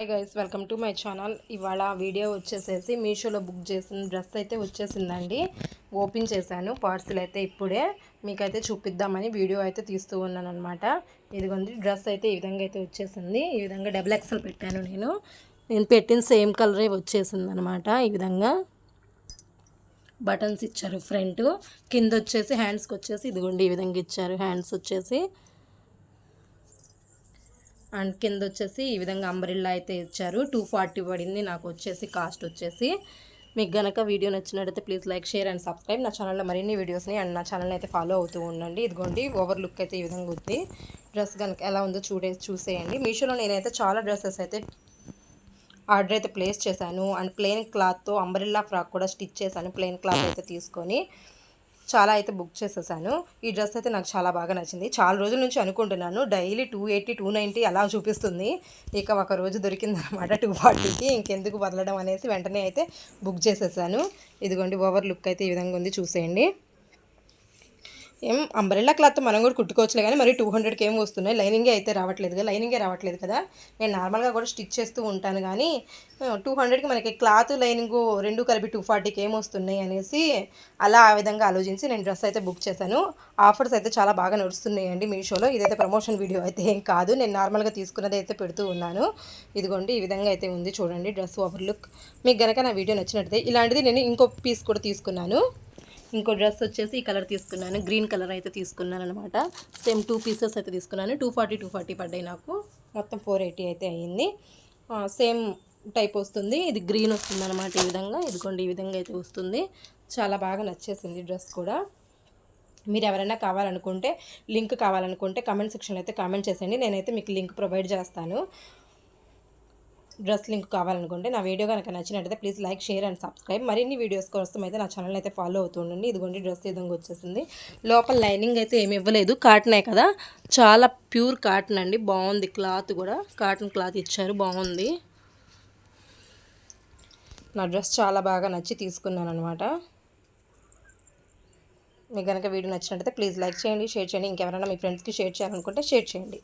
Hi guys welcome to my channel ఇవాళ video వచ్చేసేసి మీషోలో బుక్ చేసిన డ్రెస్ అయితే వచ్చేసిందండి. ఓపెన్ చేశాను పార్సిల్ అయితే ఇప్పుడే. మీకైతే చూపిద్దామని వీడియో అయితే తీస్తూ ఉన్నాను అనమాట ఇదిగోండి డ్రెస్ అయితే ఈ విధంగా అయితే వచ్చేసింది. ఈ విధంగా డబుల్ ఎక్సెల్ పెట్టాను నేను. నేను పెట్టిన సేమ్ కలరే వచ్చేసింది అనమాట ఈ విధంగా. బటన్స్ ఇచ్చారు ఫ్రంట్ కింద వచ్చేసి హ్యాండ్స్కి వచ్చేసి ఇదిగోండి ఈ విధంగా ఇచ్చారు. హ్యాండ్స్ వచ్చేసి అండ్ కింద వచ్చేసి ఈ విధంగా అంబ్రిల్లా అయితే ఇచ్చారు. టూ ఫార్టీ పడింది నాకు వచ్చేసి కాస్ట్ వచ్చేసి. మీకు గనక వీడియో నచ్చినట్టయితే please like share and subscribe. నా ఛానల్లో మరిన్ని వీడియోస్ని అండ్ నా ఛానల్ని అయితే ఫాలో అవుతూ ఉండండి. ఇదిగోండి ఓవర్ లుక్ అయితే ఈ విధంగా ఉంది. డ్రెస్ కనుక ఎలా ఉందో చూడే చూసేయండి. మీషోలో నేనైతే చాలా డ్రెస్సెస్ అయితే ఆర్డర్ అయితే ప్లేస్ చేశాను. అండ్ ప్లెయిన్ క్లాత్తో అంబ్రిల్లా ఫ్రాక్ కూడా స్టిచ్ చేశాను. ప్లెయిన్ క్లాత్ అయితే తీసుకొని చాలా అయితే బుక్ చేసేసాను. ఈ డ్రెస్ అయితే నాకు చాలా బాగా నచ్చింది. చాలా రోజుల నుంచి అనుకుంటున్నాను. Daily two eighty two ninety అలా చూపిస్తుంది. ఇక ఒక రోజు దొరికింది అనమాట టూ ఫార్టీకి. ఇంకెందుకు వదలడం అనేసి వెంటనే అయితే బుక్ చేసేసాను. ఇదిగోండి ఓవర్ లుక్ అయితే ఈ విధంగా ఉంది. చూసేయండి. ఏం అంబ్రెల్లా క్లాత్ మనం కూడా కుట్టుకోవచ్చులే కానీ మరి టూ హండ్రెడ్కి ఏం వస్తున్నాయి? లైనింగే అయితే రావట్లేదు కదా లైనింగే రావట్లేదు కదా. నేను నార్మల్గా కూడా స్టిచ్ చేస్తూ ఉంటాను కానీ టూ హండ్రెడ్కి మనకి క్లాత్ లైనింగ్ రెండు కలిపి టూ ఫార్టీకి ఏం వస్తున్నాయి అనేసి అలా ఆ విధంగా ఆలోచించి నేను డ్రెస్ అయితే బుక్ చేశాను. ఆఫర్స్ అయితే చాలా బాగా నడుస్తున్నాయండి మీషోలో. ఇదైతే ప్రమోషన్ వీడియో అయితే ఏం కాదు. నేను నార్మల్గా తీసుకున్నది అయితే పెడుతూ ఉన్నాను. ఇదిగోండి ఈ విధంగా అయితే ఉంది చూడండి డ్రెస్ ఓవర్ లుక్. మీకు గనక నా వీడియో నచ్చినట్టయితే ఇలాంటిది నేను ఇంకో పీస్ కూడా తీసుకున్నాను. ఇంకో డ్రెస్ వచ్చేసి ఈ కలర్ తీసుకున్నాను. గ్రీన్ కలర్ అయితే తీసుకున్నాను అనమాట సేమ్ టూ పీసెస్ అయితే తీసుకున్నాను. టూ ఫార్టీ టూ ఫార్టీ పడ్డాయి నాకు. మొత్తం ఫోర్ ఎయిటీ అయితే అయ్యింది సేమ్ టైప్ వస్తుంది. ఇది గ్రీన్ వస్తుంది అనమాట ఈ విధంగా. ఇదిగోండి ఈ విధంగా అయితే వస్తుంది. చాలా బాగా నచ్చేసింది డ్రెస్ కూడా. మీరు ఎవరైనా కావాలనుకుంటే లింక్ కావాలనుకుంటే కామెంట్ సెక్షన్లో అయితే కామెంట్ చేసేయండి. నేనైతే మీకు లింక్ ప్రొవైడ్ చేస్తాను. డ్రెస్ లింక్ కావాలనుకుంటే నా వీడియో కనుక నచ్చినట్టయితే please like share and subscribe. మరిన్ని వీడియోస్ కోసం అయితే నా ఛానల్ అయితే ఫాలో అవుతుండండి ఇదిగోండి డ్రెస్ విధంగా వచ్చేసింది. లోపల లైనింగ్ అయితే ఏమి ఇవ్వలేదు. కాటనే కదా. చాలా ప్యూర్ కాటన్ అండి. బాగుంది క్లాత్ కూడా. కాటన్ క్లాత్ ఇచ్చారు. బాగుంది. నా డ్రెస్ చాలా బాగా నచ్చి తీసుకున్నాను అనమాట మీకు కనుక వీడియో నచ్చినట్టయితే ప్లీజ్ లైక్ చేయండి షేర్ చేయండి. ఇంకెవరైనా మీ ఫ్రెండ్స్కి షేర్ చేయాలనుకుంటే షేర్ చేయండి.